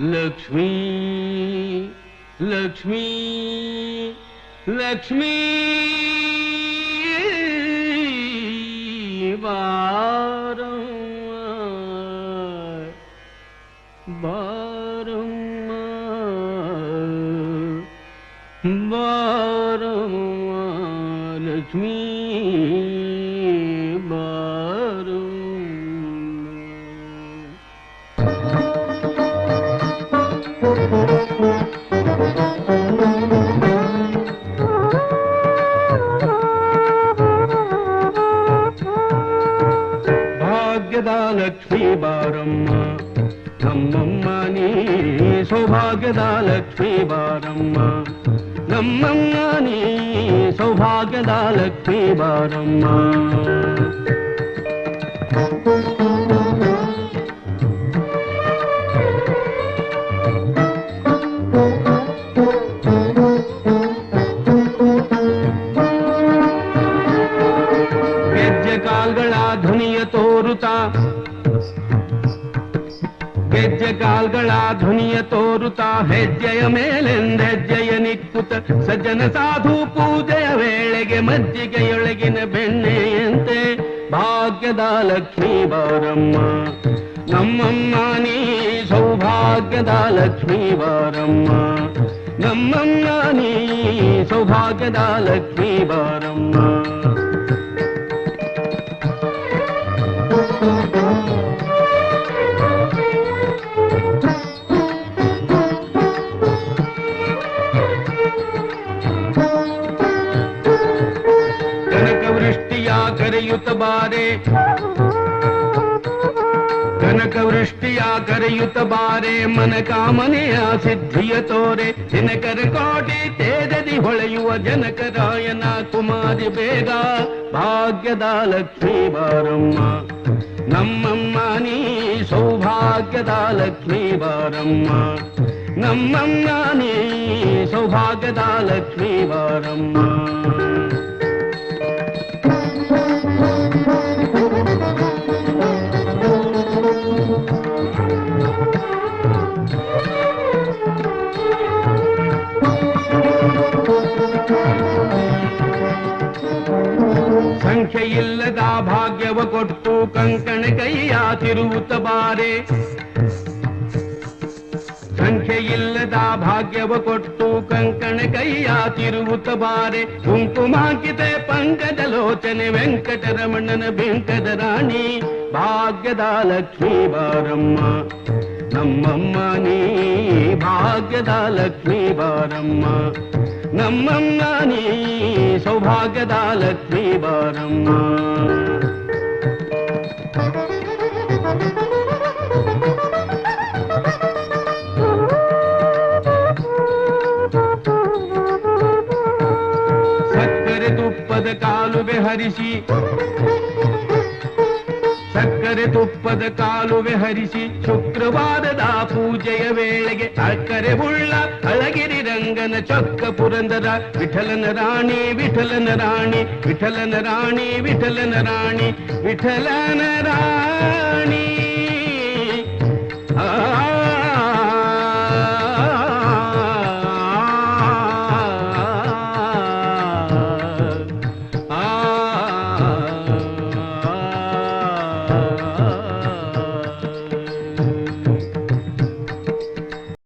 Lakshmi, Lakshmi, Lakshmi, Varamar, Varamar, Varamar, Lakshmi, Lakshmi బారమ్మ నమ్మమ్మ నీ సౌభాగ్యద లక్ష్మీ బారమ్మ నమ్మమ్మ నీ సౌభాగ్యద లక్ష్మీ బారమ్మ ಬಾರಮ್ಮ ಗೆಜ್ಜೆ ಕಾಲ್ಗಳ ಧ್ವನಿಯ ತೋರುತ್ತಾ ಗೆಜ್ಜೆ ಕಾಲ್ಗಳ ಧ್ವನಿಯ ತೋರುತ್ತಾ ಹೆಜ್ಜೆಯ ಮೇಲೆಂದೆಜ್ಜೆಯ ನಿಕ್ಕುತ್ತ ಸಜ್ಜನ ಸಾಧು ಪೂಜೆಯ ವೇಳೆಗೆ ಮಜ್ಜಿಗೆಯೊಳಗಿನ ಬೆಣ್ಣೆಯಂತೆ ಭಾಗ್ಯದ ಲಕ್ಷ್ಮೀ ಬಾರಮ್ಮ ನಮ್ಮಮ್ಮ ನೀ ಸೌಭಾಗ್ಯದ ಲಕ್ಷ್ಮೀ ಬಾರಮ್ಮ ನಮ್ಮಮ್ಮ ನೀ ಸೌಭಾಗ್ಯದ ಲಕ್ಷ್ಮೀ ಬಾರಮ್ಮ ವೃಷ್ಟಿಯ ಕರೆಯುತ್ತ ಬಾರೆ. ಕನಕ ವೃಷ್ಟಿಯ ಕರೆಯುತ್ತ ಬಾರೆ. ಮನ ಕಾಮನೆಯ ಸಿದ್ಧಿಯ ತೋರೆ. ಜನಕರ ಕೋಟಿ ತೇಜದಿ ಹೊಳೆಯುವ ಜನಕರಾಯನ ಕುಮಾರಿ ಬೇಗ. ಭಾಗ್ಯದ ಲಕ್ಷ್ಮೀ ಬಾರಮ್ಮ. ನಮ್ಮಮ್ಮ ನೀ ಸೌಭಾಗ್ಯದ ಲಕ್ಷ್ಮೀ ಬಾರಮ್ಮ. ನಮ್ಮಮ್ಮ ನೀ ಸೌಭಾಗ್ಯದ ಲಕ್ಷ್ಮೀ ಬಾರಮ್ಮ. ಸಂಖ್ಯೆಯಿಲ್ಲದ ಭಾಗ್ಯವ ಕೊಟ್ಟು ಕಂಕಣ ಕೈಯ ತಿರುವುತ್ತ ಬಾರೆ. ಸಂಖ್ಯೆಯಿಲ್ಲದ ಭಾಗ್ಯವ ಕೊಟ್ಟು ಕಂಕಣ ಕೈಯ ತಿರುವುತ್ತ ಬಾರೆ. ಕುಂಕುಮಾಂಕಿತೆ ಪಂಕಜ ಲೋಚನೆ ವೆಂಕಟರಮಣನ ಬೆಂಕದ ರಾಣಿ. ಭಾಗ್ಯದ ಲಕ್ಷ್ಮೀ ಬಾರಮ್ಮ, ನಮ್ಮಮ್ಮ ನೀ. ಭಾಗ್ಯದ ಲಕ್ಷ್ಮೀ ಬಾರಮ್ಮ. ನಮ್ಮಮ್ಮ ನೀ ಸೌಭಾಗ್ಯದ ಲಕ್ಷ್ಮೀ ಬಾರಮ್ಮ. ಸಕ್ಕರೆ ತುಪ್ಪದ ಕಾಲುವೆ ಹರಿಸಿ ಅಕ್ಕರೆ ತುಪ್ಪದ ಕಾಲುವೆ ಹರಿಸಿ ಶುಕ್ರವಾರದ ಪೂಜೆಯ ವೇಳೆಗೆ ಅಕ್ಕರೆ ಉಳ್ಳ ಅಳಗಿರಿ ರಂಗನ ಚೊಕ್ಕ ಪುರಂದರ ವಿಠಲನ ರಾಣಿ ವಿಠಲನ ರಾಣಿ ವಿಠಲನ ರಾಣಿ ವಿಠಲನ ರಾಣಿ ವಿಠಲನ ರಾಣಿ ಆ Oh.